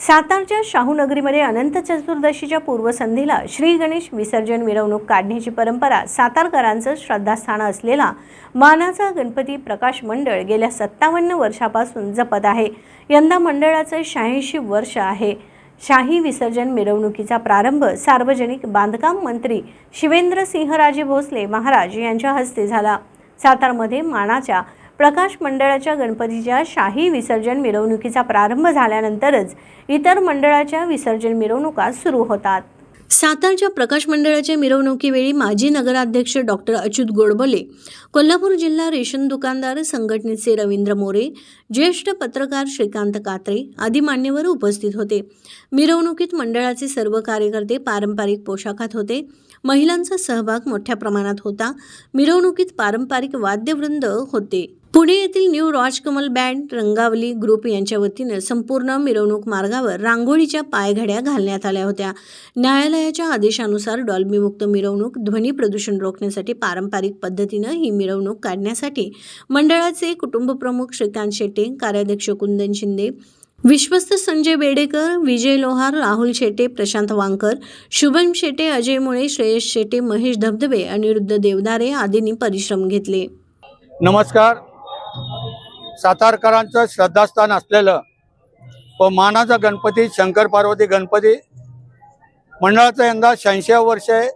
सातारच्या शाहूनगरीमध्ये अनंत चतुर्दशीच्या पूर्वसंध्येला श्री गणेश विसर्जन मिरवणूक काढण्याची परंपरा सातारकरांचं श्रद्धास्थान असलेला मानाचा गणपती प्रकाश मंडळ गेल्या सत्तावन्न वर्षापासून जपत आहे. यंदा मंडळाचं शहाऐंशी वर्ष आहे. शाही विसर्जन मिरवणुकीचा प्रारंभ सार्वजनिक बांधकाम मंत्री शिवेंद्रसिंहराजे भोसले महाराज यांच्या हस्ते झाला. सातारमध्ये मानाच्या प्रकाश मंडळाच्या गणपतीच्या शाही विसर्जन मिरवणुकीचा प्रारंभ झाल्यानंतरच इतर मंडळाच्या विसर्जन मिरवणुका सुरू होतात. सातारच्या प्रकाश मंडळाच्या मिरवणुकीवेळी माजी नगराध्यक्ष डॉक्टर अच्युत गोडबोले कोल्हापूर जिल्हा रेशन दुकानदार संघटनेचे रवींद्र मोरे ज्येष्ठ पत्रकार श्रीकांत कात्रे आदी मान्यवर उपस्थित होते. मिरवणुकीत मंडळाचे सर्व कार्यकर्ते पारंपरिक पोशाखात होते. महिलांचा सहभाग मोठ्या प्रमाणात होता. मिरवणुकीत पारंपरिक वाद्यवृंद होते. पुणे येथील new Rajkamal band Rangavali group यांच्या वतीनं संपूर्ण मिरवणूक मार्गावर रांगोळीच्या पायघड्या घालण्यात आल्या होत्या. न्यायालयाच्या आदेशानुसार डॉल्बीमुक्त मिरवणूक ध्वनी प्रदूषण रोखण्यासाठी पारंपरिक पद्धतीनं ही मिरवणूक काढण्यासाठी मंडळाचे कुटुंबप्रमुख श्रीकांत शेट्टे कार्याध्यक्ष कुंदन शिंदे विश्वस्त संजय बेडेकर विजय लोहार राहुल शेटे प्रशांत वांकर शुभम शेटे अजय मुळे श्रेयस शेटे महेश धबधबे अनिरुद्ध देवदारे आदींनी परिश्रम घेतले. नमस्कार. सातारकरांचं श्रद्धास्थान असलेलं व मानाचा गणपती शंकर पार्वती गणपती मंडळाचं यंदा शहाऐंशी वर्ष आहे.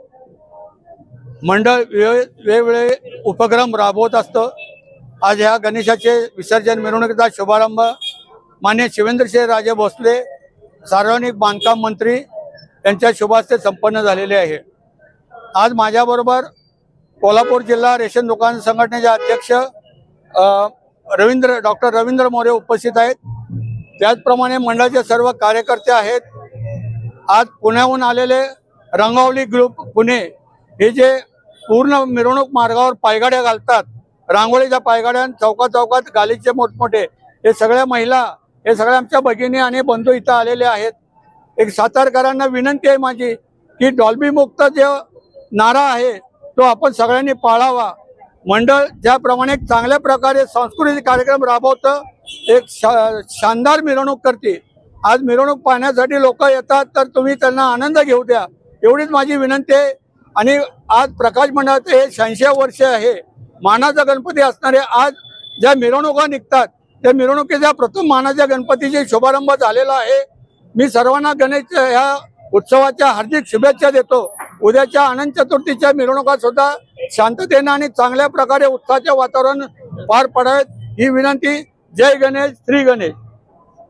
मंडळ वे वेगवेगळे उपक्रम राबवत असतं. आज ह्या गणेशाचे विसर्जन मिरवणुकीचा शुभारंभ मान्य शिवेंद्रसिंह राजे भोसले सार्वजनिक बांधकाम मंत्री यांच्या शुभास्ते संपन्न झालेले आहे. आज माझ्याबरोबर कोल्हापूर जिल्हा रेशन दुकान संघटनेचे अध्यक्ष रवींद्र डॉक्टर रवींद्र मोरे उपस्थित आहेत. त्याचप्रमाणे मंडळाचे सर्व कार्यकर्ते आहेत. आज पुण्याहून आलेले रंगावली ग्रुप पुणे हे जे पूर्ण मिरवणूक मार्गावर पायगाड्या घालतात रांगोळीच्या पायगाड्या चौकात चौकात गालीचे मोठमोठे हे सगळ्या महिला हे सगळ्या आमच्या भगिनी आणि बंधू इथं आलेले आहेत. एक सातारकरांना विनंती आहे माझी की डॉल्बीमुक्त जे नारा आहे तो आपण सगळ्यांनी पाळावा. मंडळ ज्याप्रमाणे चांगल्या प्रकारे सांस्कृतिक कार्यक्रम राबवतं एक शानदार मिरवणूक करते. आज मिरवणूक पाहण्यासाठी लोक येतात तर तुम्ही त्यांना आनंद घेऊ द्या. एवढीच माझी विनंती आहे. आणि आज प्रकाश मंडळाचं हे शहाऐंशी वर्ष आहे. मानाचा गणपती असणारे आज ज्या मिरवणुका निघतात त्या मिरवणुकीच्या प्रथम मानाच्या गणपतीचे शुभारंभ झालेला आहे. मी सर्वांना गणेश ह्या उत्सवाच्या हार्दिक शुभेच्छा देतो. उद्याच्या अनंत चतुर्थीच्या मिरवणुका सुद्धा शांततेनं आणि चांगल्या प्रकारे उत्साहाचे वातावरण पार पडावेत. ही विनंती जय गणेश श्री गणेश.